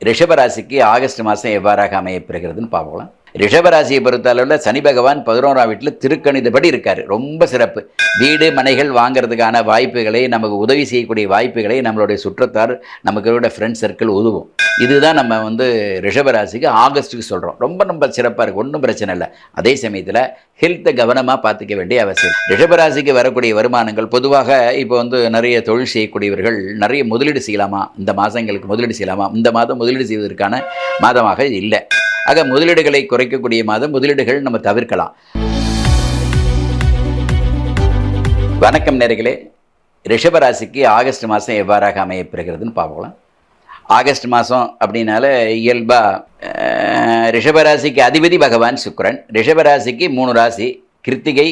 ரிஷபராசிக்கு ஆகஸ்ட் மாதம் எவ்வாறாக அமையப்பெறுகிறதுன்னு பார்க்கலாம் ரிஷபராசியை பொறுத்தளவில் சனி பகவான் பதினோராம் வீட்டில் திருக்கணிதப்படி இருக்கார். ரொம்ப சிறப்பு. வீடு மனைகள் வாங்குறதுக்கான வாய்ப்புகளை நமக்கு உதவி செய்யக்கூடிய வாய்ப்புகளை நம்மளுடைய சுற்றத்தார் நமக்கு ஃப்ரெண்ட் சர்க்கிள் உதவும். இதுதான் நம்ம வந்து ரிஷபராசிக்கு ஆகஸ்ட்டுக்கு சொல்கிறோம் ரொம்ப ரொம்ப சிறப்பாக இருக்குது ஒன்றும் பிரச்சனை இல்லை. அதே சமயத்தில் ஹெல்த்தை கவனமாக பார்த்துக்க வேண்டிய அவசியம். ரிஷபராசிக்கு வரக்கூடிய வருமானங்கள் பொதுவாக இப்போ வந்து நிறைய தொழில் செய்யக்கூடியவர்கள் நிறைய முதலீடு செய்யலாமா? இந்த மாதங்களுக்கு முதலீடு செய்யலாமா? இந்த மாதம் முதலீடு செய்வதற்கான மாதமாக இல்லை. ஆக முதலீடுகளை குறைக்கக்கூடிய மாதம் முதலீடுகள் நம்ம தவிர்க்கலாம். வணக்கம் நேர்களே. ரிஷபராசிக்கு ஆகஸ்ட் மாதம் எவ்வாறாக அமையப்பெறுகிறதுன்னு பார்க்கலாம் ஆகஸ்ட் மாதம் அப்படின்னால இயல்பாக ரிஷபராசிக்கு அதிபதி பகவான் சுக்கிரன். ரிஷபராசிக்கு மூணு ராசி. கிருத்திகை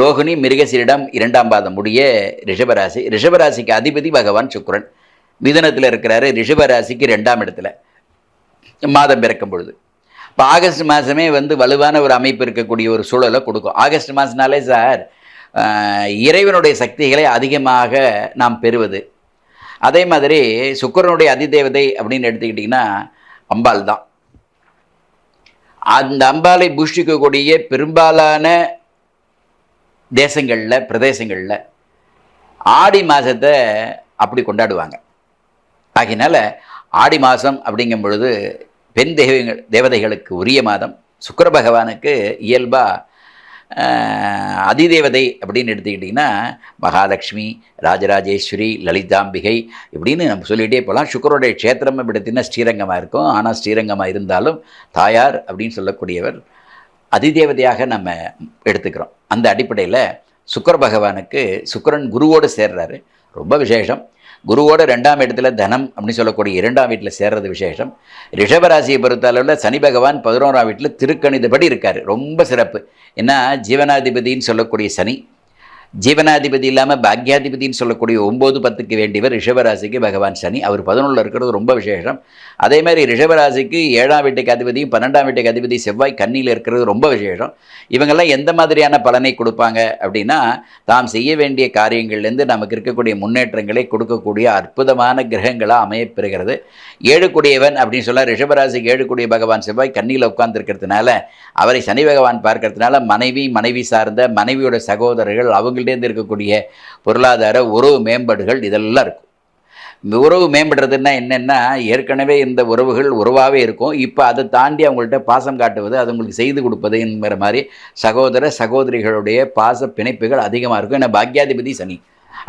ரோகிணி மிருகசீரிடம் இரண்டாம் பாதம் முடிய ரிஷபராசி ரிஷபராசிக்கு அதிபதி பகவான் சுக்ரன் மிதனத்தில் இருக்கிறாரு. ரிஷபராசிக்கு ரெண்டாம் இடத்துல. மாதம் பிறக்கும் பொழுது. இப்போ ஆகஸ்ட் மாதமே வந்து வலுவான ஒரு அமைப்பு இருக்கக்கூடிய ஒரு சூழலை கொடுக்கும். ஆகஸ்ட் மாதம்னாலே சார் இறைவனுடைய சக்திகளை அதிகமாக நாம் பெறுவது. அதே மாதிரி சுக்கிரனுடைய அதிதேவதை அப்படின்னு எடுத்துக்கிட்டிங்கன்னா அம்பாள் தான். அந்த அம்பாலை பூஷிக்கக்கூடிய பெரும்பாலான தேசங்களில் பிரதேசங்களில் ஆடி மாதத்தை அப்படி கொண்டாடுவாங்க. ஆகினால ஆடி மாதம் அப்படிங்கும் பொழுது பெண் தெய்வங்கள் தேவதைகளுக்கு உரிய மாதம். சுக்கர பகவானுக்கு இயல்பாக அதிதேவதை அப்படின்னு எடுத்துக்கிட்டிங்கன்னா மகாலட்சுமி ராஜராஜேஸ்வரி லலிதாம்பிகை இப்படின்னு நம்ம சொல்லிகிட்டே போகலாம். சுக்கரோடைய க்ஷேத்திரம் எடுத்திங்கன்னா ஸ்ரீரங்கமாக இருக்கும். ஆனால் ஸ்ரீரங்கமாக இருந்தாலும் தாயார் அப்படின்னு சொல்லக்கூடியவர் அதிதேவதையாக நம்ம எடுத்துக்கிறோம். அந்த அடிப்படையில் சுக்கர பகவானுக்கு சுக்கிரன் குருவோடு சேர்றாரு. ரொம்ப விசேஷம். குருவோட ரெண்டாம் இடத்துல தனம் அப்படின்னு சொல்லக்கூடிய இரண்டாம் வீட்டில் சேர்றது விசேஷம். ரிஷபராசியை பொறுத்தளவில் சனி பகவான் பதினோராம் வீட்டில் திருக்கணிதபடி இருக்கார். ரொம்ப சிறப்பு. ஏன்னா ஜீவனாதிபதின்னு சொல்லக்கூடிய சனி ஜீவனாதிபதி இல்லாமல் பாக்யாதிபதின்னு சொல்லக்கூடிய ஒம்பது பத்துக்கு வேண்டியவர் ரிஷபராசிக்கு பகவான் சனி. அவர் பதினொன்றில் இருக்கிறது ரொம்ப விசேஷம். அதே மாதிரி ரிஷபராசிக்கு ஏழாம் வீட்டுக்கு அதிபதியும் பன்னெண்டாம் வீட்டுக்கு அதிபதி செவ்வாய் கண்ணியில் இருக்கிறது ரொம்ப விசேஷம். இவங்கெல்லாம் எந்த மாதிரியான பலனை கொடுப்பாங்க அப்படின்னா தாம் செய்ய வேண்டிய காரியங்கள்லேருந்து நமக்கு இருக்கக்கூடிய முன்னேற்றங்களை கொடுக்கக்கூடிய அற்புதமான கிரகங்களாக அமையப்பெறுகிறது. ஏழுக்குடியவன் அப்படின்னு சொல்ல ரிஷபராசிக்கு ஏழுக்குடிய பகவான் செவ்வாய் கண்ணியில் உட்கார்ந்துருக்கிறதுனால அவரை சனி பகவான் பார்க்கறதுனால மனைவி மனைவி சார்ந்த மனைவியோட சகோதரர்கள் அவங்கள்டேருந்து இருக்கக்கூடிய பொருளாதார உறவு மேம்பாடுகள் இதெல்லாம் இருக்கும். இந்த உறவு மேம்படுறதுன்னா என்னென்னா ஏற்கனவே இந்த உறவுகள் உறவாகவே இருக்கும். இப்போ அதை தாண்டி அவங்கள்ட்ட பாசம் காட்டுவது அது உங்களுக்கு செய்து கொடுப்பது என்கிற மாதிரி சகோதர சகோதரிகளுடைய பாச பிணைப்புகள் அதிகமாக இருக்கும். ஏன்னா பாக்யாதிபதி சனி.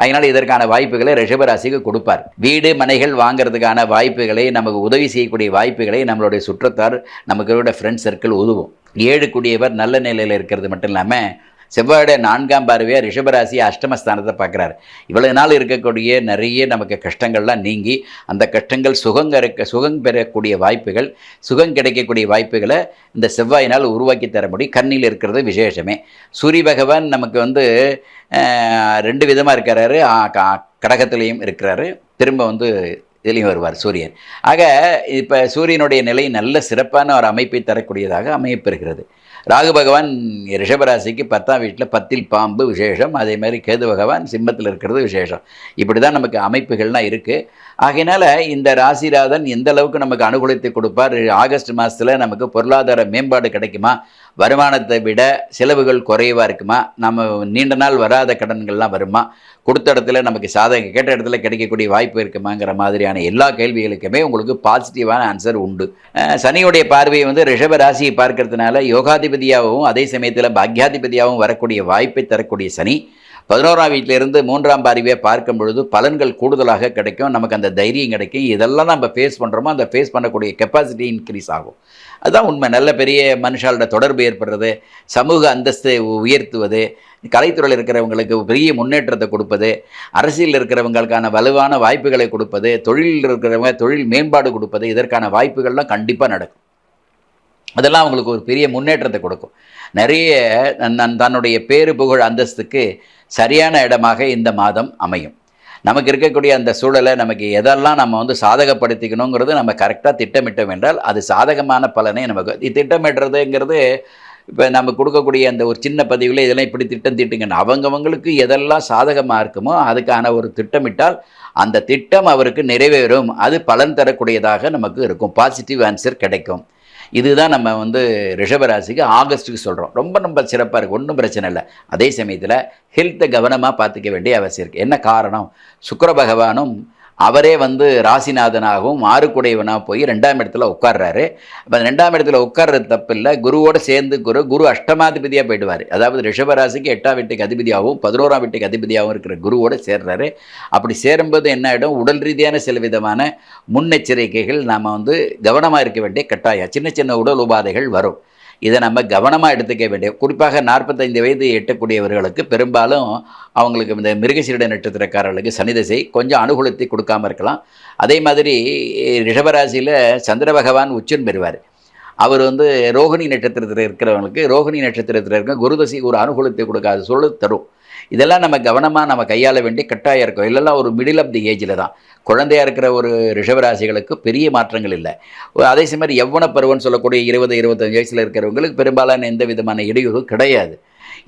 அதனால் இதற்கான வாய்ப்புகளை ரிஷபராசிக்கு கொடுப்பார். வீடு மனைகள் வாங்குறதுக்கான வாய்ப்புகளை நமக்கு உதவி செய்யக்கூடிய வாய்ப்புகளை நம்மளுடைய சுற்றத்தார் நமக்கு ஃப்ரெண்ட் சர்க்கிள் உதவும். ஏழு கூடியவர் நல்ல நிலையில் இருக்கிறது மட்டும் இல்லாமல் செவ்வாயுடைய நான்காம் பார்வையாக ரிஷபராசி அஷ்டமஸ்தானத்தை பார்க்குறாரு. இவ்வளவு நாள் இருக்கக்கூடிய நிறைய நமக்கு கஷ்டங்கள்லாம் நீங்கி அந்த கஷ்டங்கள் சுகங்க இருக்க சுகம் பெறக்கூடிய வாய்ப்புகள் சுகம் கிடைக்கக்கூடிய வாய்ப்புகளை இந்த செவ்வாயினால் உருவாக்கி தர முடியும். கண்ணில் இருக்கிறது விசேஷமே. சூரிய பகவான் நமக்கு வந்து ரெண்டு விதமாக இருக்கிறாரு. க- கடகத்திலையும் இருக்கிறாரு. திரும்ப வந்து இதுலேயும் வருவார் சூரியன். ஆக இப்போ சூரியனுடைய நிலை நல்ல சிறப்பான ஒரு அமைப்பை தரக்கூடியதாக அமையப்பெறுகிறது. ராகு பகவான் ரிஷபராசிக்கு பத்தாம் வீட்டில் பத்தில் பாம்பு விசேஷம் அதே மாதிரி கேது பகவான் சிம்மத்தில் இருக்கிறது விசேஷம். இப்படி தான் நமக்கு அமைப்புகள்லாம் இருக்குது ஆகையினால இந்த ராசிராதன் எந்த அளவுக்கு நமக்கு அனுகூலத்தை கொடுப்பார்? ஆகஸ்ட் மாதத்தில் நமக்கு பொருளாதார மேம்பாடு கிடைக்குமா? வருமானத்தை விட செலவுகள் குறைவாக இருக்குமா? நம்ம நீண்ட நாள் வராத கடன்கள்லாம் வருமா? கொடுத்த இடத்துல நமக்கு சாதகம் கேட்ட இடத்துல கிடைக்கக்கூடிய வாய்ப்பு இருக்குமாங்கிற மாதிரியான எல்லா கேள்விகளுக்குமே உங்களுக்கு பாசிட்டிவான ஆன்சர் உண்டு. சனியுடைய பார்வையை வந்து ரிஷப ராசியை பார்க்கறதுனால யோகாதிபதியாகவும் அதே சமயத்தில் பாக்யாதிபதியாகவும் வரக்கூடிய வாய்ப்பை தரக்கூடிய சனி. பதினோராம் வீட்டிலிருந்து மூன்றாம் பார்வையை பார்க்கும் பொழுது பலன்கள் கூடுதலாக கிடைக்கும். நமக்கு அந்த தைரியம் கிடைக்கும். இதெல்லாம் நம்ம ஃபேஸ் பண்ணுறோமோ அந்த ஃபேஸ் பண்ணக்கூடிய கெப்பாசிட்டி இன்க்ரீஸ் ஆகும். அதுதான் உண்மை. நல்ல பெரிய மனுஷாலோட தொடர்பு ஏற்படுறது சமூக அந்தஸ்தை உயர்த்துவது கலைத்துறையில் இருக்கிறவங்களுக்கு பெரிய முன்னேற்றத்தை கொடுப்பது அரசியலில் இருக்கிறவங்களுக்கான வலுவான வாய்ப்புகளை கொடுப்பது தொழிலில் இருக்கிறவங்க தொழில் மேம்பாடு கொடுப்பது இதற்கான வாய்ப்புகள்லாம் கண்டிப்பாக நடக்கும். அதெல்லாம் அவங்களுக்கு ஒரு பெரிய முன்னேற்றத்தை கொடுக்கும். நிறைய நன் தன்னுடைய பேரு புகழ் அந்தஸ்துக்கு சரியான இடமாக இந்த மாதம் அமையும். நமக்கு இருக்கக்கூடிய அந்த சூழலை நமக்கு எதெல்லாம் நம்ம வந்து சாதகப்படுத்திக்கணுங்கிறது நம்ம கரெக்டாக திட்டமிட்டோம் என்றால் அது சாதகமான பலனை நமக்கு இது திட்டமிடுறதுங்கிறது இப்போ நம்ம கொடுக்கக்கூடிய அந்த ஒரு சின்ன பதிவில் இதெல்லாம் இப்படி திட்டம் தீட்டுங்கன்னு அவங்கவங்களுக்கு எதெல்லாம் சாதகமாக இருக்குமோ அதுக்கான ஒரு திட்டமிட்டால் அந்த திட்டம் அவருக்கு நிறைவேறும். அது பலன் தரக்கூடியதாக நமக்கு இருக்கும். பாசிட்டிவ் ஆன்சர் கிடைக்கும். இதுதான் நம்ம வந்து ரிஷபராசிக்கு ஆகஸ்ட்டுக்கு சொல்கிறோம் ரொம்ப ரொம்ப சிறப்பாக இருக்குது ஒன்றும் பிரச்சனை இல்லை. அதே சமயத்தில் ஹெல்த்தை கவனமாக பார்த்துக்க வேண்டிய அவசியம் இருக்குது என்ன காரணம்? சுக்கர பகவானும் அவரே வந்து ராசிநாதனாகவும் ஆறுக்குடையவனாக போய் ரெண்டாம் இடத்துல உட்கார்றாரு. அப்போ ரெண்டாம் இடத்துல உட்கார்றது தப்பு இல்லை குருவோடு சேர்ந்து குரு குரு அஷ்டமாதிபதியாக போயிடுவார். அதாவது ரிஷபராசிக்கு எட்டாம் வீட்டுக்கு அதிபதியாகவும் பதினோராம் வீட்டுக்கு அதிபதியாகவும் இருக்கிற குருவோடு சேர்றாரு. அப்படி சேரும்போது என்ன ஆகிடும் உடல் ரீதியான சில விதமான முன்னெச்சரிக்கைகள் நாம் வந்து கவனமாக இருக்க வேண்டிய கட்டாயம். சின்ன சின்ன உடல் உபாதைகள் வரும். இதை நம்ம கவனமாக எடுத்துக்க வேண்டிய குறிப்பாக நாற்பத்தைந்து வயது எட்டக்கூடியவர்களுக்கு பெரும்பாலும் அவங்களுக்கு இந்த மிருகசீரிட நட்சத்திரக்காரர்களுக்கு சனிதசை கொஞ்சம் அனுகூலத்தை கொடுக்காம இருக்கலாம். அதே மாதிரி ரிஷபராசியில் சந்திர பகவான் உச்சன் பெறுவார். அவர் வந்து ரோகிணி நட்சத்திரத்தில் இருக்கிறவங்களுக்கு ரோகிணி நட்சத்திரத்தில் இருக்க குருதசி ஒரு அனுகூலத்தை கொடுக்காத சூழல் தரும். இதெல்லாம் நம்ம கவனமாக நம்ம கையாள வேண்டிய கட்டாயம் இருக்கும். இல்லைல்லாம் ஒரு மிடில் ஆஃப் தி ஏஜில் தான். குழந்தையாக இருக்கிற ஒரு ரிஷபராசிகளுக்கு பெரிய மாற்றங்கள் இல்லை. அதே சமயம் எவ்வளோ பருவம்னு சொல்லக்கூடிய இருபது இருபத்தஞ்சு வயசில் இருக்கிறவங்களுக்கு பெரும்பாலான எந்த விதமான இடையூறு கிடையாது.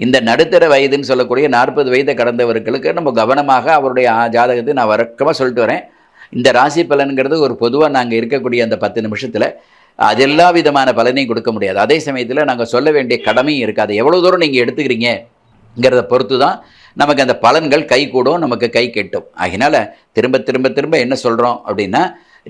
இந்த நடுத்தர வயதுன்னு சொல்லக்கூடிய நாற்பது வயதை கடந்தவர்களுக்கு நம்ம கவனமாக அவருடைய ஜாதகத்தை நான் வழக்கமாக சொல்லிட்டு வரேன். இந்த ராசி பலன்கிறது ஒரு பொதுவாக நாங்கள் இருக்கக்கூடிய அந்த பத்து நிமிஷத்தில் அது எல்லா விதமான பலனையும் கொடுக்க முடியாது. அதே சமயத்தில் நாங்கள் சொல்ல வேண்டிய கடமையும் இருக்காது. எவ்வளோ தூரம் நீங்கள் எடுத்துக்கிறீங்கிறத பொறுத்து தான் நமக்கு அந்த பலன்கள் கை கூடும் நமக்கு கை கெட்டும். அதனால் திரும்ப திரும்ப திரும்ப என்ன சொல்கிறோம் அப்படின்னா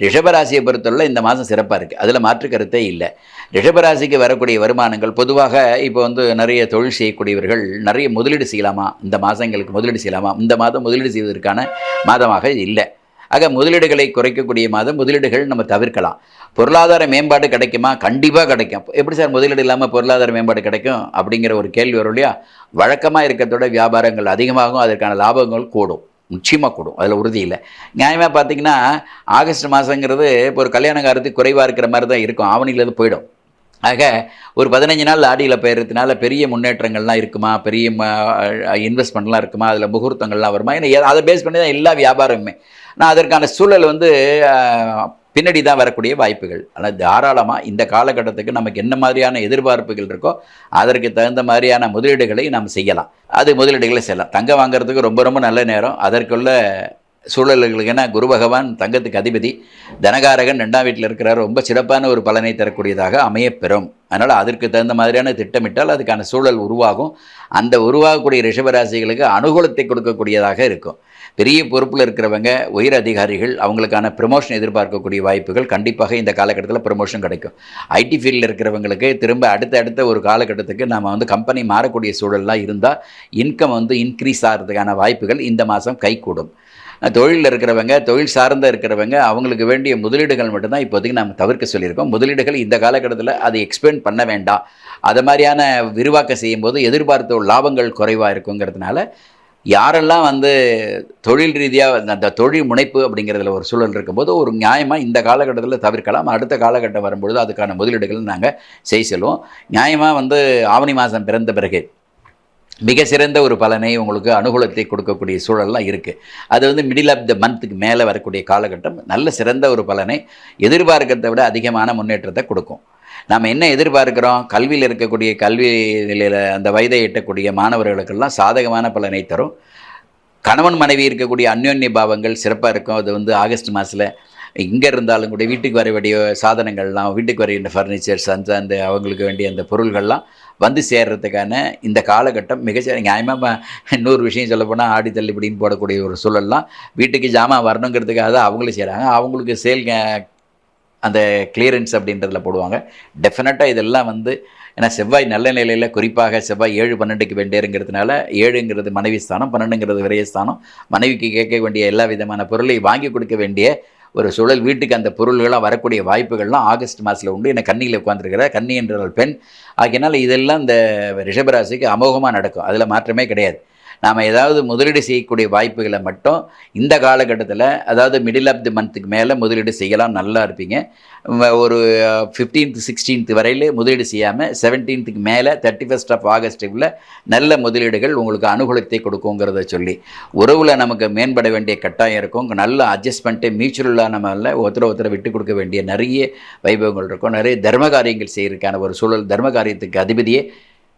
ரிஷபராசியை பொறுத்தவரை இந்த மாதம் சிறப்பாக இருக்குது அதில் மாற்று கருத்தே இல்லை. ரிஷபராசிக்கு வரக்கூடிய வருமானங்கள் பொதுவாக இப்போ வந்து நிறைய தொழில் செய்யக்கூடியவர்கள் நிறைய முதலீடு செய்யலாமா? இந்த மாதங்களுக்கு முதலீடு செய்யலாமா? இந்த மாதம் முதலீடு செய்வதற்கான மாதமாக இல்லை. ஆக முதலீடுகளை குறைக்கக்கூடிய மாதம் முதலீடுகள் நம்ம தவிர்க்கலாம். பொருளாதார மேம்பாடு கிடைக்குமா? கண்டிப்பாக கிடைக்கும். எப்படி சார் முதலீடு இல்லாமல் பொருளாதார மேம்பாடு கிடைக்கும்? அப்படிங்கிற ஒரு கேள்வி வரும் இல்லையா? வழக்கமாக இருக்கிறதோட வியாபாரங்கள் அதிகமாகும் அதற்கான லாபங்கள் கூடும். நிச்சயமாக கூடும். அதில் உறுதி இல்லை. நியாயமாக பார்த்தீங்கன்னா ஆகஸ்ட் மாதங்கிறது இப்போ ஒரு கல்யாணக்காரத்துக்கு குறைவாக இருக்கிற மாதிரி தான் இருக்கும். ஆவணியிலேருந்து போயிடும். ஆக ஒரு பதினஞ்சு நாள் ஆடியில் பெயர்றதுனால பெரிய முன்னேற்றங்கள்லாம் இருக்குமா? பெரிய இன்வெஸ்ட்மெண்ட்லாம் இருக்குமா? அதில் முகூர்த்தங்கள்லாம் வருமா? ஏன்னா அதை பேஸ் பண்ணி தான் எல்லா வியாபாரமுமே. நான் அதற்கான சூழல் வந்து பின்னாடி தான் வரக்கூடிய வாய்ப்புகள். ஆனால் தாராளமாக இந்த காலகட்டத்துக்கு நமக்கு என்ன மாதிரியான எதிர்பார்ப்புகள் இருக்கோ அதற்கு தகுந்த மாதிரியான முதலீடுகளை நாம் செய்யலாம். அது முதலீடுகளை செய்யலாம். தங்கம் வாங்குறதுக்கு ரொம்ப ரொம்ப நல்ல நேரம். அதற்குள்ள சூழல்களுக்கு ஏன்னா குரு பகவான் தங்கத்துக்கு அதிபதி. தனகாரகன் ரெண்டாம் வீட்டில் இருக்கிறார். ரொம்ப சிறப்பான ஒரு பலனை தரக்கூடியதாக அமையப்பெறும். அதனால் அதற்கு தகுந்த மாதிரியான திட்டமிட்டால் அதுக்கான சூழல் உருவாகும். அந்த உருவாகக்கூடிய ரிஷபராசிகளுக்கு அனுகூலத்தை கொடுக்கக்கூடியதாக இருக்கும். பெரிய பொறுப்பில் இருக்கிறவங்க உயர் அதிகாரிகள் அவங்களுக்கான ப்ரமோஷன் எதிர்பார்க்கக்கூடிய வாய்ப்புகள் கண்டிப்பாக இந்த காலகட்டத்தில் ப்ரமோஷன் கிடைக்கும். ஐடி ஃபீல்டில் இருக்கிறவங்களுக்கு திரும்ப அடுத்த அடுத்த ஒரு காலகட்டத்துக்கு நாம் வந்து கம்பெனி மாறக்கூடிய சூழல்லாம் இருந்தால் இன்கம் வந்து இன்க்ரீஸ் ஆகிறதுக்கான வாய்ப்புகள் இந்த மாதம் கைகூடும். தொழிலில் இருக்கிறவங்க தொழில் சார்ந்த இருக்கிறவங்க அவங்களுக்கு வேண்டிய முதலீடுகள் மட்டும்தான் இப்போதைக்கு நம்ம தவிர்க்க சொல்லியிருக்கோம். முதலீடுகள் இந்த காலகட்டத்தில் அதை எக்ஸ்பெண்ட் பண்ண வேண்டாம். அது மாதிரியான விரிவாக்கம் செய்யும்போது எதிர்பார்த்த லாபங்கள் குறைவாக இருக்குங்கிறதுனால யாரெல்லாம் வந்து தொழில் ரீதியாக அந்த தொழில் முனைப்பு அப்படிங்கிறதுல ஒரு சூழல் இருக்கும்போது ஒரு நியாயமாக இந்த காலகட்டத்தில் தவிர்க்கலாம். அடுத்த காலகட்டம் வரும்பொழுது அதுக்கான முதலீடுகள் நாங்கள் செய்ய செல்வோம் நியாயமாக வந்து ஆவணி மாதம் பிறந்த பிறகு மிக சிறந்த ஒரு பலனை உங்களுக்கு அனுகூலத்தை கொடுக்கக்கூடிய சூழல்லாம் இருக்குது அது வந்து மிடில் ஆஃப் த மந்த்துக்கு மேலே வரக்கூடிய காலகட்டம் நல்ல சிறந்த ஒரு பலனை எதிர்பார்க்கிறத விட அதிகமான முன்னேற்றத்தை கொடுக்கும். நாம் என்ன எதிர்பார்க்கிறோம்? கல்வியில் இருக்கக்கூடிய கல்வி நிலையில் அந்த வயதை எட்டக்கூடிய மாணவர்களுக்கெல்லாம் சாதகமான பலனை தரும். கணவன் மனைவி இருக்கக்கூடிய அந்யோன்ய பாவங்கள் சிறப்பாக இருக்கும். அது வந்து ஆகஸ்ட் மாதத்தில் இங்கே இருந்தாலும் கூட வீட்டுக்கு வர வேண்டிய சாதனங்கள்லாம் வீட்டுக்கு வர வேண்டிய ஃபர்னிச்சர்ஸ் அந்த அந்த அவங்களுக்கு வேண்டிய அந்த பொருள்கள்லாம் வந்து சேர்றதுக்கான இந்த காலகட்டம் மிக நியாயமாக இன்னொரு விஷயம் சொல்லப்போனால் ஆடி தள்ளுபடின்னு போடக்கூடிய ஒரு சூழல்லாம் வீட்டுக்கு ஜாமான் வரணுங்கிறதுக்காக தான் அவங்களும் செய்கிறாங்க அவங்களுக்கு சேல் அந்த கிளியரன்ஸ் அப்படின்றதில் போடுவாங்க. டெஃபினட்டாக இதெல்லாம் வந்து ஏன்னா செவ்வாய் நல்ல நிலையில் குறிப்பாக செவ்வாய் ஏழு பன்னெண்டுக்கு வேண்டியருங்கிறதுனால ஏழுங்கிறது மனைவி ஸ்தானம் பன்னெண்டுங்கிறது விரயஸ்தானம் மனைவிக்கு கேட்க வேண்டிய எல்லா விதமான பொருளை வாங்கி கொடுக்க வேண்டிய ஒரு சூழல் வீட்டுக்கு அந்த பொருள்களாக வரக்கூடிய வாய்ப்புகள்லாம் ஆகஸ்ட் மாதத்தில் உண்டு. என்னை கண்ணியில் உட்காந்துருக்கிறார் கன்னி என்ற பெண். ஆகியனால் இதெல்லாம் இந்த ரிஷபராசிக்கு அமோகமாக நடக்கும். அதில் மாற்றமே கிடையாது. நாம் ஏதாவது முதலீடு செய்யக்கூடிய வாய்ப்புகளை மட்டும் இந்த காலகட்டத்தில் அதாவது மிடில் ஆஃப் தி மந்த்துக்கு மேலே முதலீடு செய்யலாம் நல்லா இருப்பீங்க. ஒரு ஃபிஃப்டீன்த் சிக்ஸ்டீன்த் வரையில் முதலீடு செய்யாமல் செவன்டீன்த்துக்கு மேலே தேர்ட்டி ஃபஸ்ட் ஆஃப் ஆகஸ்ட்டுக்குள்ள நல்ல முதலீடுகள் உங்களுக்கு அனுகூலத்தை கொடுக்குங்கிறத சொல்லி உறவில் நமக்கு மேம்பட வேண்டிய கட்டாயம் இருக்கும். நல்ல அட்ஜஸ்ட்மெண்ட்டு மியூச்சுவலாக நம்ம ஒருத்தர ஒருத்தரை விட்டு கொடுக்க வேண்டிய நிறைய வைபவங்கள் இருக்கும். நிறைய தர்ம காரியங்கள் செய்யறதுக்கான ஒரு சூழல் தர்ம காரியத்துக்கு அதிபதியே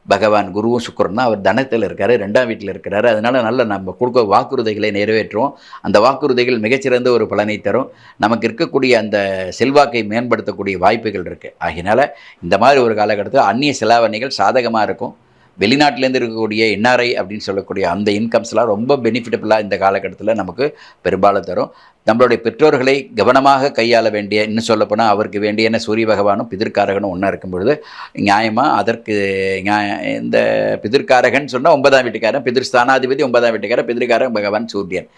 பகவான் குருவும் சுக்கரன் அவர் தனத்தில் இருக்கார் ரெண்டாம் வீட்டில் இருக்கிறாரு. அதனால் நல்ல நம்ம கொடுக்க வாக்குறுதிகளை நிறைவேற்றுவோம். அந்த வாக்குறுதிகள் மிகச்சிறந்த ஒரு பலனை தரும். நமக்கு இருக்கக்கூடிய அந்த செல்வாக்கை மேம்படுத்தக்கூடிய வாய்ப்புகள் இருக்குது ஆகினால இந்த மாதிரி ஒரு காலகட்டத்தில் அந்நிய செலாவணிகள் சாதகமாக இருக்கும். வெளிநாட்டிலேருந்து இருக்கக்கூடிய என்ஆர்ஐ அப்படின்னு சொல்லக்கூடிய அந்த இன்கம்ஸ்லாம் ரொம்ப பெனிஃபிட்டபுளாக இந்த காலகட்டத்தில் நமக்கு பெரும்பாலும் தரும். நம்மளுடைய பெற்றோர்களை கவனமாக கையாள வேண்டிய இன்னும் சொல்லப்போனால் அவருக்கு வேண்டிய என்ன சூரிய பகவானும் பிதிர்காரகனும் ஒன்றா இருக்கும் பொழுது நியாயமாக அதற்கு இந்த பிதிர்காரகன் சொன்னால் ஒன்பதாம் வீட்டுக்காரன் பிதிர் ஸ்தானாதிபதி ஒன்பதாம் வீட்டுக்காரன் பிதிர்காரன் பகவான் சூரியன்.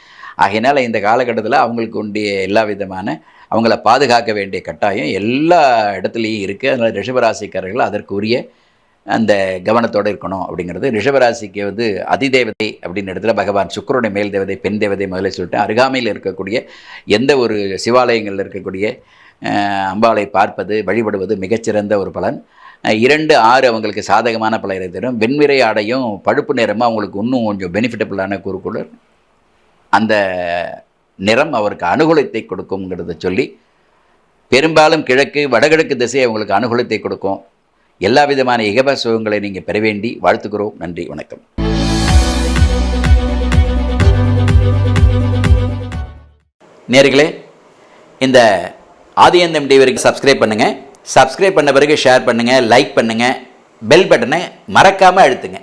ஆகையினால் இந்த காலகட்டத்தில் அவங்களுக்கு உண்டிய எல்லா விதமான அவங்கள பாதுகாக்க வேண்டிய கட்டாயம் எல்லா இடத்துலையும் இருக்குது அதனால் ரிஷபராசிக்காரர்கள் அதற்குரிய அந்த கவனத்தோடு இருக்கணும் அப்படிங்கிறது. ரிஷபராசிக்கு வந்து அதிதேவதை அப்படின்னு இடத்துல பகவான் சுக்கரனுடைய மேல் தேவதை பெண் தேவதை முதல்ல சொல்லிட்டு அருகாமையில் இருக்கக்கூடிய எந்த ஒரு சிவாலயங்களில் இருக்கக்கூடிய அம்பாளை பார்ப்பது வழிபடுவது மிகச்சிறந்த ஒரு பலன். இரண்டு ஆறு அவங்களுக்கு சாதகமான பலரை தரும் வெண்விரை ஆடையும் பழுப்பு நிறமும் அவங்களுக்கு இன்னும் கொஞ்சம் பெனிஃபிட்டபுளான குறுக்குழு அந்த நிறம் அவருக்கு அனுகூலத்தை கொடுக்குங்கிறத சொல்லி பெரும்பாலும் கிழக்கு வடகிழக்கு திசை அவங்களுக்கு அனுகூலத்தை கொடுக்கும். எல்லா விதமான இகப சுகங்களை நீங்கள் பெற வேண்டி வாழ்த்துக்கிறோம் நன்றி வணக்கம். நேர்களே இந்த ஆதியந்தம் டிவிக்கு சப்ஸ்கிரைப் பண்ணுங்கள் சப்ஸ்கிரைப் பண்ண பிறகு ஷேர் பண்ணுங்கள் லைக் பண்ணுங்கள் பெல் பட்டனை மறக்காமல் அழுத்துங்க.